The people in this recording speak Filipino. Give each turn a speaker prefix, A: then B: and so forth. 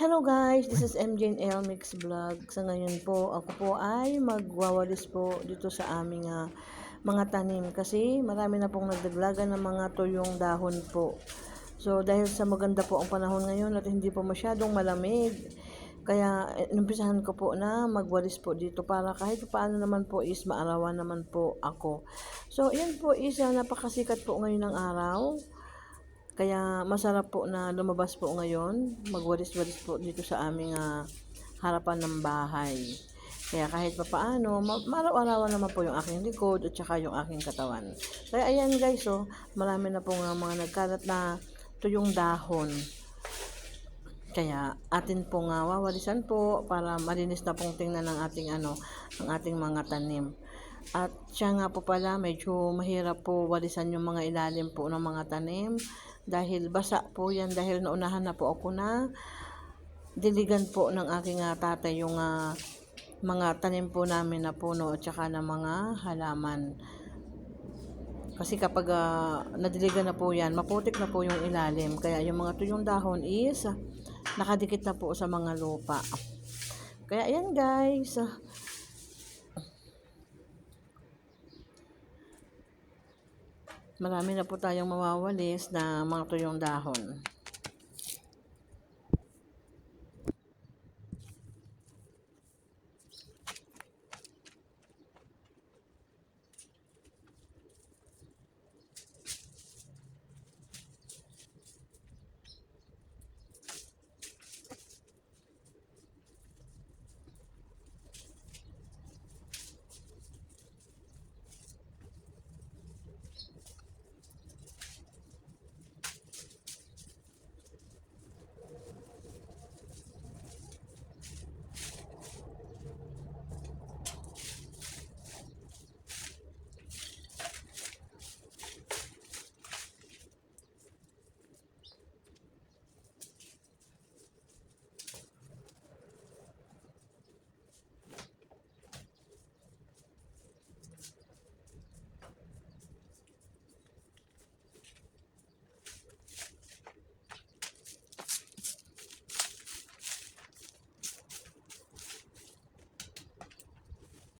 A: Hello guys, this is MJ and L Mix Vlog. Sa ngayon po, ako po ay magwawalis po dito sa aming ah, mga tanim kasi marami na pong nagdaglagan ng mga tuyong dahon po. So dahil sa maganda po ang panahon ngayon at hindi po masyadong malamig, kaya eh, numpisahan ko po na magwalis po dito para kahit paano naman po is maarawan naman po ako. So yan po is ah, napakasikat po ngayon ng araw. Kaya masarap po na lumabas po ngayon, magwalis-walis po dito sa aming ah, harapan ng bahay. Kaya kahit pa paano, ma- maraw-arawan naman po yung aking likod at saka yung aking katawan. Kaya ayan guys, oh, marami na po nga mga nagkalat na tuyong dahon. Kaya atin po nga wawalisan po para malinis na pong tingnan ng ating ano, ng ating mga tanim. At siya nga po pala, medyo mahirap po walisan yung mga ilalim po ng mga tanim dahil basa po yan dahil naunahan na po ako na diligan po ng aking ah, tatay yung ah, mga tanim po namin na puno at saka ng mga halaman. Kasi kapag ah, nadiligan na po yan, maputik na po yung ilalim. Kaya yung mga tuyong dahon is ah, nakadikit na po sa mga lupa. Kaya ayan guys. ah, marami na po tayong mawawalis na mga tuyong dahon.